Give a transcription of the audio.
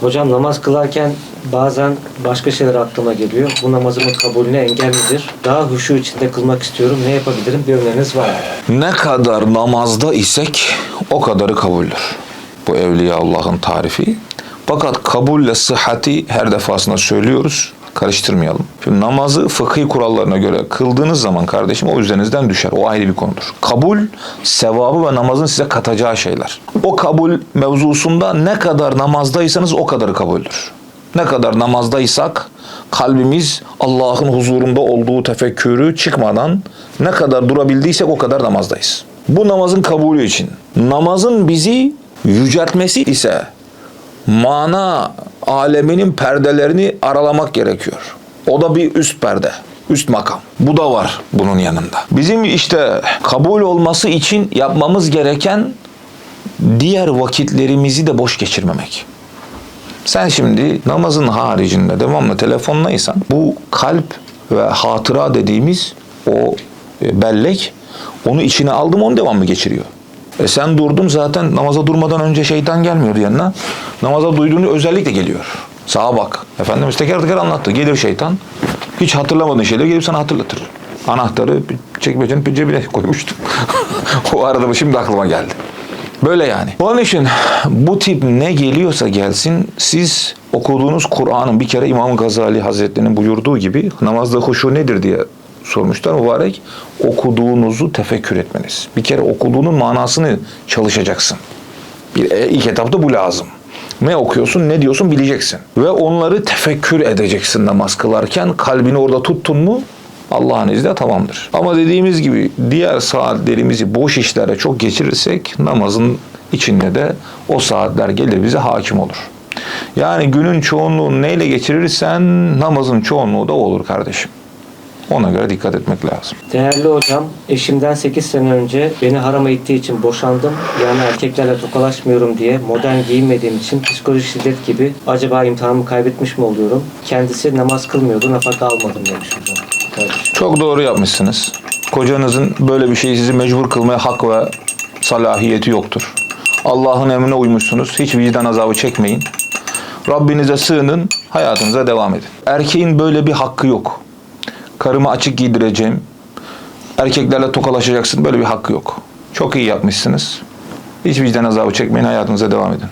Hocam namaz kılarken bazen başka şeyler aklıma geliyor. Bu namazımın kabulüne engel midir? Daha huşu içinde kılmak istiyorum. Ne yapabilirim? Bir öneriniz var mı? Ne kadar namazda isek o kadarı kabuldür. Bu Evliya Allah'ın tarifi. Fakat kabulle sıhhati her defasında söylüyoruz. Karıştırmayalım. Şimdi namazı fıkhi kurallarına göre kıldığınız zaman kardeşim o üzerinizden düşer. O ayrı bir konudur. Kabul, sevabı ve namazın size katacağı şeyler. O kabul mevzusunda ne kadar namazdaysanız o kadarı kabuldür. Ne kadar namazdaysak kalbimiz Allah'ın huzurunda olduğu tefekkürü çıkmadan ne kadar durabildiysek o kadar namazdayız. Bu namazın kabulü için. Namazın bizi yüceltmesi ise mana aleminin perdelerini aralamak gerekiyor. O da bir üst perde, üst makam. Bu da var bunun yanında. Bizim işte kabul olması için yapmamız gereken diğer vakitlerimizi de boş geçirmemek. Sen şimdi namazın haricinde devamlı telefondaysan bu kalp ve hatıra dediğimiz o e, bellek onu içine aldım onu devamlı geçiriyor. E sen durdun zaten namaza durmadan önce şeytan gelmiyor yanına. Namaza duyduğunu özellikle geliyor. Sağa bak. Efendimiz teker teker anlattı. Gelir şeytan. Hiç hatırlamadığın şeyleri gelip sana hatırlatır. Anahtarı çekmecenin cebine koymuştum. o arada bu şimdi aklıma geldi. Böyle yani. Onun için bu tip ne geliyorsa gelsin siz okuduğunuz Kur'an'ın bir kere İmam Gazali Hazretleri'nin buyurduğu gibi namazda huşu nedir diye sormuşlar mübarek. Okuduğunuzu tefekkür etmeniz. Bir kere okuduğunun manasını çalışacaksın. Bir, e, ilk etapta bu lazım. Ne okuyorsun, ne diyorsun bileceksin. Ve onları tefekkür edeceksin namaz kılarken. Kalbini orada tuttun mu Allah'ın izniyle tamamdır. Ama dediğimiz gibi diğer saatlerimizi boş işlere çok geçirirsek namazın içinde de o saatler gelir bize hakim olur. Yani günün çoğunluğunu neyle geçirirsen namazın çoğunluğu da olur kardeşim. Ona göre dikkat etmek lazım. Değerli hocam, eşimden 8 sene önce beni harama ittiği için boşandım. Yani erkeklerle tokalaşmıyorum diye modern giyinmediğim için psikolojik şiddet gibi acaba imtihanımı kaybetmiş mi oluyorum? Kendisi namaz kılmıyordu, nafaka almadım demiş hocam. Kardeşim. Çok doğru yapmışsınız. Kocanızın böyle bir şeyi sizi mecbur kılmaya hak ve salahiyeti yoktur. Allah'ın emrine uymuşsunuz. Hiç vicdan azabı çekmeyin. Rabbinize sığının, hayatınıza devam edin. Erkeğin böyle bir hakkı yok. Karımı açık giydireceğim, erkeklerle tokalaşacaksın böyle bir hakkı yok. Çok iyi yapmışsınız. Hiç vicdan azabı çekmeyin, hayatınıza devam edin.